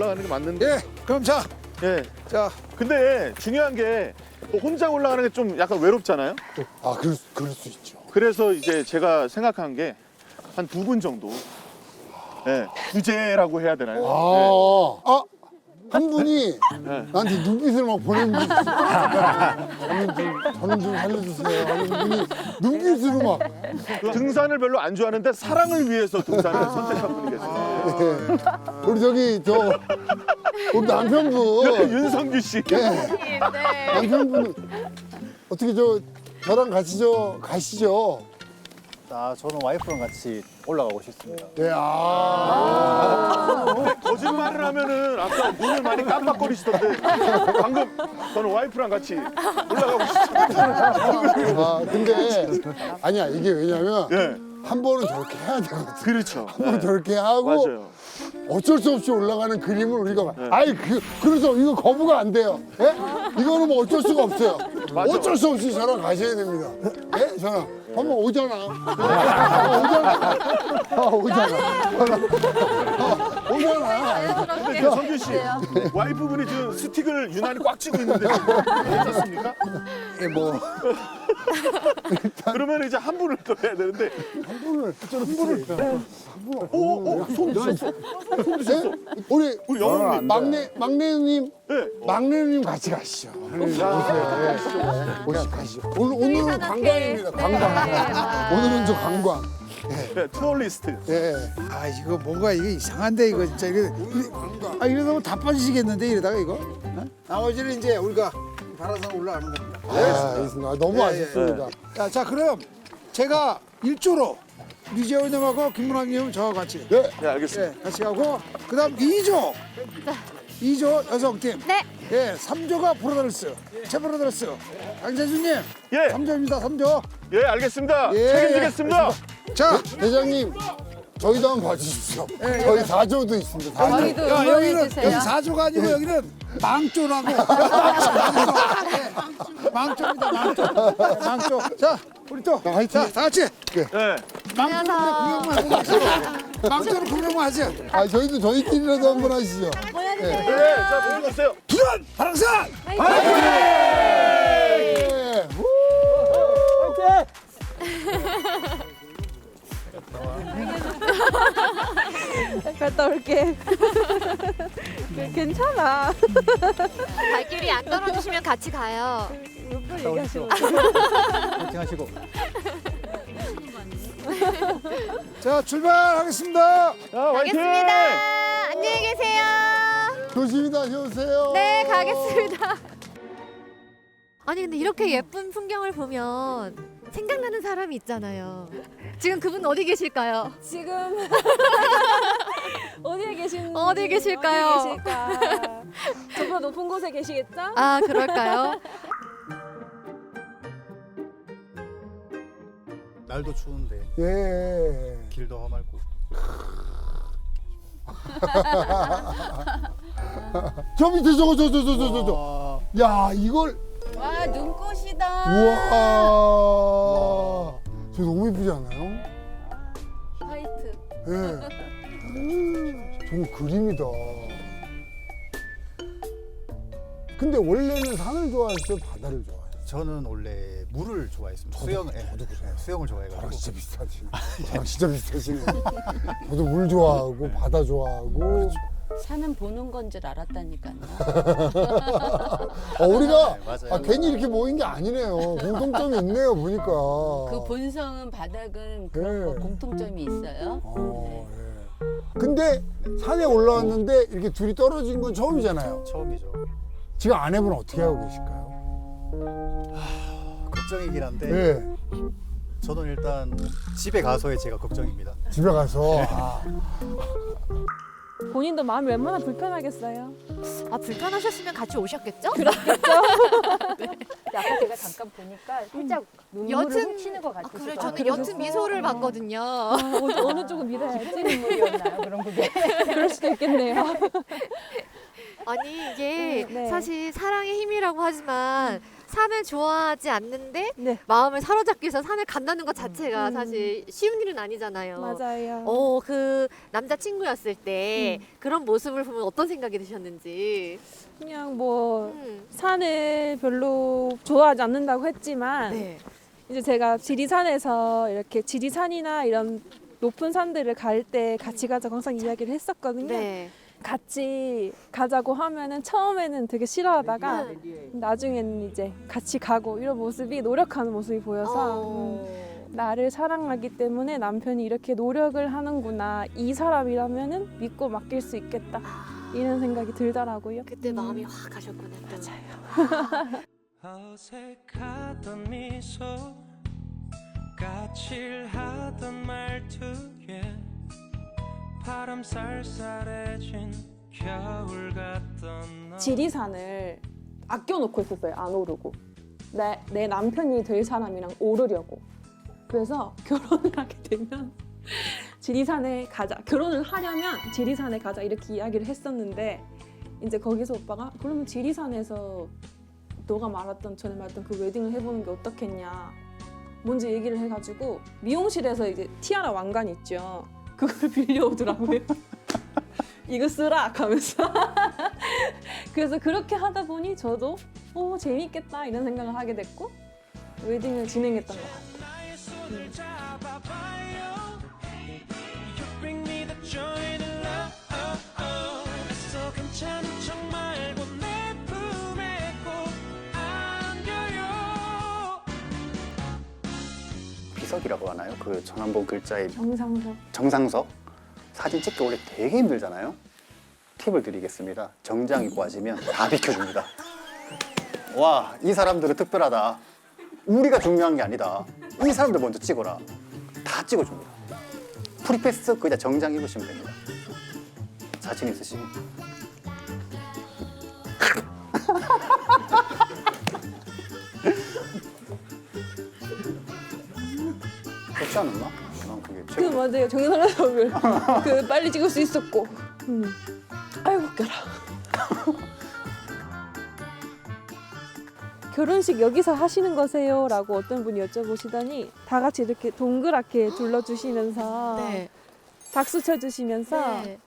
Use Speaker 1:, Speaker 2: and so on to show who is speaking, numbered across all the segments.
Speaker 1: 올라가는 게 맞는데.
Speaker 2: 예, 그럼 자,
Speaker 1: 예.
Speaker 2: 자,
Speaker 1: 근데 중요한 게뭐 혼자 올라가는 게 좀 약간 외롭잖아요.
Speaker 3: 아, 그럴, 수- 그럴 수 있죠.
Speaker 1: 그래서 이제 제가 생각한 게 한 두 분 정도. 예. 구제라고 해야 되나요?
Speaker 3: 아, 아, 한 분이
Speaker 1: 네.
Speaker 3: 나한테 눈빛을 막 보내는 분이 있어. 저는 좀, 저는 좀 살려주세요. 하는 분이 눈빛으로 막.
Speaker 1: 예. 등산을 별로 안 좋아하는데 사랑을 위해서 등산을 선택한 분이 계세요.
Speaker 3: 예. 우리 저기, 저, 우리 남편분.
Speaker 1: 윤성규 씨.
Speaker 3: 예. 남편분. 어떻게 저, 저랑 같이 저, 가시죠.
Speaker 4: 아, 저는 와이프랑 같이 올라가고 싶습니다.
Speaker 3: 예, 아.
Speaker 1: 거짓말을 하면은 아까 눈을 많이 깜빡거리시던데 방금 저는 와이프랑 같이 올라가고 싶습니다.
Speaker 3: 아, 근데, 아니야, 이게 왜냐면,
Speaker 1: 예.
Speaker 3: 한 번은 저렇게 해야 되거든.
Speaker 1: 그렇죠.
Speaker 3: 한번 저렇게 하고,
Speaker 1: 맞아요.
Speaker 3: 어쩔 수 없이 올라가는 그림을 우리가 봐. 아이 그 그래서 이거 거부가 안 돼요. 예? 이거는 뭐 어쩔 수가 없어요.
Speaker 1: 맞아.
Speaker 3: 어쩔 수 없이 저랑 가셔야 됩니다. 예? 저랑 한번 오잖아. 아, 오잖아. 아, 오잖아. 아, 오잖아.
Speaker 1: 근데 저 성규 씨 와이프분이 지금 스틱을 유난히 꽉 쥐고 있는데 괜찮습니까?
Speaker 3: 예, 뭐
Speaker 1: 그러면 이제 한 분을 더 해야 되는데
Speaker 3: 한 분을 한 분을
Speaker 1: 오오손 드셨어?
Speaker 3: 예? 우리
Speaker 1: 우리 영웅님
Speaker 3: 막내 막내 누님
Speaker 1: 네.
Speaker 3: 막내 누님 같이 가시죠. 오세요. 예. 오시 가시죠. 오늘 오늘은 관광입니다. 관광. 오늘은 저 관광.
Speaker 1: 네, 투어리스트
Speaker 3: 예.
Speaker 2: 아 이거 뭔가 이게 이상한데 이거 진짜 이거 아 이러다 다 빠지시겠는데 이러다가 이거 어? 나머지는 이제 우리가 바라산 올라가는 겁니다.
Speaker 3: 아, 알겠습니다. 너무
Speaker 2: 예, 예.
Speaker 3: 아쉽습니다.
Speaker 2: 자, 자 그럼 제가 일조로 류재호님하고 김문학 님 저와 같이
Speaker 3: 네.
Speaker 1: 네 알겠습니다
Speaker 2: 예, 같이 가고 그다음 2조 2조 여성팀
Speaker 5: 네.
Speaker 2: 예, 3조가 브로더스 최브로더스 강재준 님
Speaker 1: 예.
Speaker 2: 3조입니다 3조
Speaker 1: 예 알겠습니다
Speaker 2: 예,
Speaker 1: 책임지겠습니다
Speaker 2: 자
Speaker 3: 대장님 저희도 한번 봐주십시오.
Speaker 2: 예,
Speaker 3: 저희 4조도 있습니다. 4조.
Speaker 5: 저희도
Speaker 2: 야, 여기는
Speaker 5: 응원해주세요.
Speaker 2: 여기 4조가 아니고 여기는 망조라고 망조 예, 망조입니다 망조 예, 망조 자 우리 또
Speaker 3: 화이팅.
Speaker 2: 자, 다 같이
Speaker 1: 네.
Speaker 2: 망조를 구경만 하고 가시죠 망조를 구경만 하죠
Speaker 3: 아 저희도 저희끼리라도 한번 하시죠.
Speaker 1: 네자 모여주세요
Speaker 2: 두산 바랑산
Speaker 3: 예.
Speaker 5: 갔다 올게. 그, 괜찮아. 발길이 안 떨어지시면 같이 가요.
Speaker 4: 파이팅 하시고.
Speaker 2: 자 출발하겠습니다
Speaker 1: 자 화이팅
Speaker 5: 가겠습니다. 안녕히 계세요.
Speaker 3: 조심히 다녀오세요.
Speaker 5: 네, 가겠습니다. 아니 근데 이렇게 예쁜 풍경을 보면 생각나는 사람이 있잖아요. 지금 그분 어디 계실까요?
Speaker 6: 지금 어디에 계신
Speaker 5: 어디 계실까요?
Speaker 6: 어디 계실까? 저보다 높은 곳에 계시겠죠?
Speaker 5: 아 그럴까요?
Speaker 4: 날도 추운데
Speaker 3: 예.
Speaker 4: 길도 험할고.
Speaker 3: 저 밑에 저거 저저 저 저 저 저.
Speaker 4: 아,
Speaker 3: 야 이걸
Speaker 6: 꽃이다.
Speaker 3: 우와. 저 너무 예쁘지 않아요?
Speaker 6: 화이트.
Speaker 3: 예. 정말 그림이다. 근데 원래는 산을 좋아했어요, 바다를 좋아해요.
Speaker 4: 저는 원래 물을 좋아했습니다. 수영, 예,
Speaker 3: 저도 그래요.
Speaker 4: 예, 수영을
Speaker 3: 저랑
Speaker 4: 좋아해가지고.
Speaker 3: 진짜 비슷하시네. 저랑 진짜 비슷하시네. 저도 물 좋아하고 바다 좋아하고.
Speaker 6: 산은 보는 건 줄 알았다니까요.
Speaker 3: 어, 우리가
Speaker 4: 네, 맞아요.
Speaker 3: 아, 괜히 이렇게 모인 게 아니네요. 공통점이 있네요, 보니까.
Speaker 6: 그 본성은 바닥은 그런
Speaker 3: 네.
Speaker 6: 거 공통점이 있어요.
Speaker 3: 어, 예. 근데 산에 올라왔는데 이렇게 둘이 떨어진 건 처음이잖아요.
Speaker 4: 처음이죠.
Speaker 3: 지금 아내분 어떻게 하고 계실까요?
Speaker 4: 걱정이긴 한데
Speaker 3: 네.
Speaker 4: 저는 일단 집에 가서의 제가 걱정입니다.
Speaker 3: 집에 가서 아,
Speaker 6: 본인도 마음이 얼마나 불편하겠어요.
Speaker 5: 아 불편하셨으면 같이 오셨겠죠?
Speaker 6: 아까 제가 잠깐 보니까 살짝 눈물을
Speaker 5: 옅은-
Speaker 6: 훔치는 것
Speaker 5: 아,
Speaker 6: 같으시다.
Speaker 5: 그래 저는 옅은 미소를 봤거든요.
Speaker 6: 어느, 어느 쪽은 밀어야지 눈물이었나요? 그럼 그게 그럴 수도 있겠네요.
Speaker 5: 아니 이게
Speaker 6: 네.
Speaker 5: 사실 사랑의 힘이라고 하지만 산을 좋아하지 않는데
Speaker 6: 네,
Speaker 5: 마음을 사로잡기 위해서 산을 간다는 것 자체가
Speaker 6: 음.
Speaker 5: 사실 쉬운 일은 아니잖아요.
Speaker 6: 맞아요.
Speaker 5: 어, 그 남자 친구였을 때
Speaker 6: 음.
Speaker 5: 그런 모습을 보면 어떤 생각이 드셨는지.
Speaker 6: 그냥 뭐
Speaker 5: 음.
Speaker 6: 산을 별로 좋아하지 않는다고 했지만
Speaker 5: 네.
Speaker 6: 이제 제가 지리산에서 이렇게 지리산이나 이런 높은 산들을 갈 때 같이 가자고 항상 이야기를 했었거든요.
Speaker 5: 네.
Speaker 6: 같이 가자고 하면은 처음에는 되게 싫어하다가
Speaker 5: 네.
Speaker 6: 나중에는 이제 같이 가고 이런 모습이 노력하는 모습이 보여서
Speaker 5: 어.
Speaker 6: 음, 나를 사랑하기 때문에 남편이 이렇게 노력을 하는구나 이 사람이라면은 믿고 맡길 수 있겠다 이런 생각이 들더라고요.
Speaker 5: 그때
Speaker 6: 음.
Speaker 5: 마음이 확 가셨구나. 또.
Speaker 6: 맞아요.
Speaker 7: 어색하던 미소 까칠하던 말투에 바람 쌀쌀해진 겨울 같던 너
Speaker 6: 지리산을 아껴놓고 있었어요. 안 오르고. 내, 내 남편이 될 사람이랑 오르려고. 그래서 결혼을 하게 되면 지리산에 가자. 결혼을 하려면 지리산에 가자. 이렇게 이야기를 했었는데 이제 거기서 오빠가 그러면 지리산에서 너가 말했던 전에 말했던 그 웨딩을 해보는 게 어떻겠냐. 먼저 얘기를 해가지고 미용실에서 이제 티아라 왕관 있죠. 그걸 빌려오더라고요. 이거 쓰라 하면서 그래서 그렇게 하다 보니 저도 오 재밌겠다 이런 생각을 하게 됐고 웨딩을 진행했던 것 같아요.
Speaker 7: 나
Speaker 8: 비석이라고 하나요? 그 전환본 글자의
Speaker 6: 정상석
Speaker 8: 정상석 사진 찍기 원래 되게 힘들잖아요. 팁을 드리겠습니다. 정장 입고 하시면 다 비켜줍니다. 와, 이 사람들은 특별하다. 우리가 중요한 게 아니다. 이 사람들 먼저 찍어라. 다 찍어줍니다. 프리패스 그냥 정장 입으시면 됩니다. 자신 있으시면. 그렇지 않았나? 난 그게
Speaker 6: 그
Speaker 8: 최고.
Speaker 6: 맞아요 정상석을 그 빨리 찍을 수 있었고 음. 아이고 웃겨라 결혼식 여기서 하시는 거세요? 라고 어떤 분이 여쭤보시더니 다 같이 이렇게 동그랗게 둘러주시면서
Speaker 5: 네.
Speaker 6: 박수 쳐주시면서
Speaker 5: 네.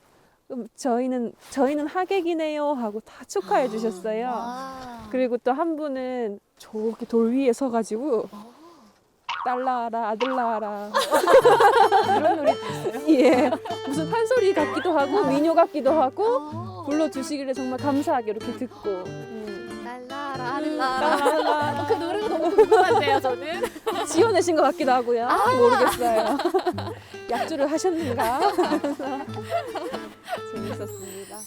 Speaker 6: 음, 저희는 저희는 하객이네요 하고 다 축하해 주셨어요.
Speaker 5: 아.
Speaker 6: 그리고 또 한 분은 저기 돌 위에 서가지고 딸 낳아라 아들 낳아라 이런 노래. 예, 무슨 판소리 같기도 하고 민요 같기도 하고
Speaker 5: 어.
Speaker 6: 불러주시길래 정말 감사하게 이렇게 듣고 음.
Speaker 5: 날라라
Speaker 6: 음,
Speaker 5: 하늘나라.
Speaker 6: 따라라.
Speaker 5: 그 노래가 너무 궁금한데요, 저는.
Speaker 6: 지어내신 것 같기도 하고요. 모르겠어요. 약주를 하셨는가? 재밌었습니다.